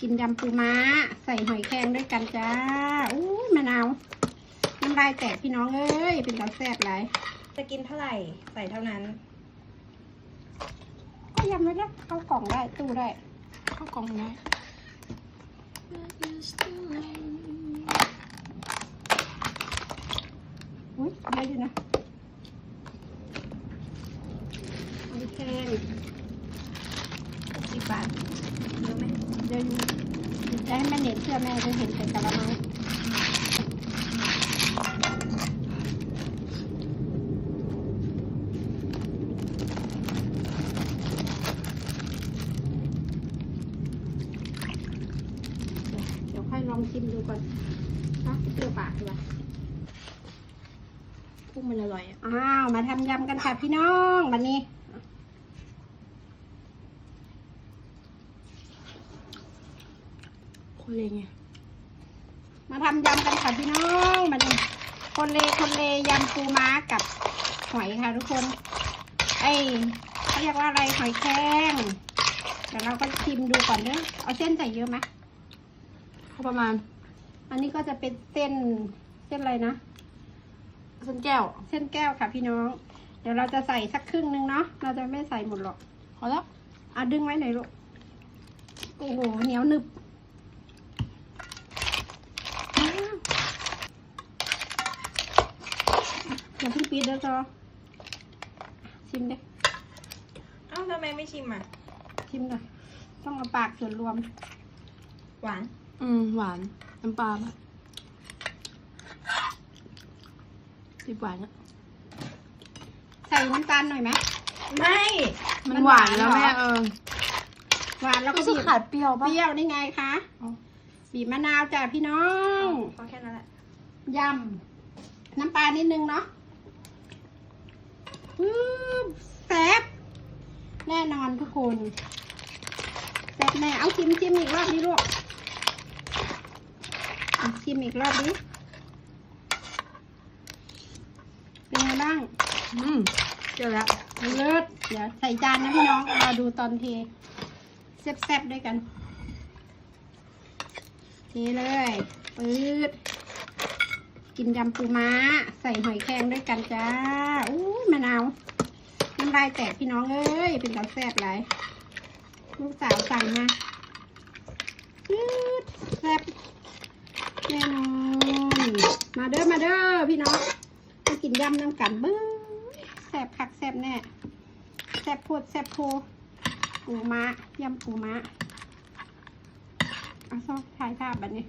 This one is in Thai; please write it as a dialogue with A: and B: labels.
A: กินยำปูม้า ใส่หอยแครงด้วยกันจ้าอู้ยมะนาวน้ำลายแตกพี่น้องเอ้ยเป็นตาแซ่บหลาย
B: จะกินเท่าไหร่ใส่เท่านั้น
A: ก็ยำไม่ได้เข้ากล่องได้ตู้ได้
C: เข้ากล่องได้
A: อุ้ยได้อยู่นะหอยแครง
B: สิบบาท เยอะไหม
A: เดี๋ยวอยู่จะให้แม่เน็ตเชื่อแม่จะเห็นเป็นกะละมังเดี๋ยวค่อยลองชิมดูก่อนนะเปรี้ยวปากดีกว่า
C: กุ้งมันอร่อยอะ
A: อ้าว มาทำยำกันค่ะพี่น้องวันนี้
C: คนเลยไง
A: มาทำยำกันค่ะพี่น้องวันนี้คนเลคนเลยำปูม้ากับหอยค่ะทุกคน ไอ้เขาเรียกว่าอะไรหอยแครงเดี๋ยวเราก็ชิมดูก่อนเด้อเอาเส้นใส่เยอะไหม
C: เขาประมาณ
A: อันนี้ก็จะเป็นเส้นเส้นอะไรนะ
C: เส้นแก้ว
A: เส้นแก้วค่ะพี่น้อง เดี๋ยวเราจะใส่สักครึ่งนึงเนาะเราจะไม่ใส่หมดหรอก
C: พอแล้ว
A: เอาดึงไว้หน่อยลูกโอ้โหเหนียวหนึบอ้าว อย่าเพิ่งปีดเด้อจอชิมเด้
B: เอ้าทำไมไม่ชิมอะ
A: ชิมหน่อยต้องเอาปากส่วนรวม
B: หวาน
C: อืม หวาน น้ำปลาแบบติดหวานอะ
A: ใส่น้ำตาลหน่อยไหม
B: ไม่
C: มันหวานแล้วแม่เออ
A: หวานแล้วก็
C: รู้สึก
A: บีบ
C: ขาดเปรี้ยว
A: เป
C: ป่ะ
A: รี้ยวนี่ไงคะ
C: อ๋อ
A: บีบมะนาวจ้ะพี่น้อง
B: พอแค่นั้นแหละ
A: ยำ น้ำปลานิดนึงเนาะ ปึ๊บแซ่บแน่นอนทุกคนแซ่บแน่เอาชิมชิมอีกรอบนี้ลูกอะชิมอีกรอบนี้เป็นไงบ้าง
C: อืมเจอแล้ว
A: เลิศเดี๋ยวใส่จานนะพี่น้องเราดูตอนเทแซ่บๆด้วยกัน เทเลยปื๊ด กินยำปูม้า ใส่หอยแครงด้วยกันจ้าอู้มะนาวน้ำลายแตกพี่น้องเอ้ยเป็นตาแซ่บหลยลูกสาวสั่งมาปื๊ดแซ่บแน่นอนมาเด้อมาเด้อพี่น้องมากินยำน้ำกันเบิ้งแซ่บคักแซ่บแน่แซ่บโพดแซ่บโพปูม้ายำปูม้าเอาซอกถ่ายภาพแบบนี้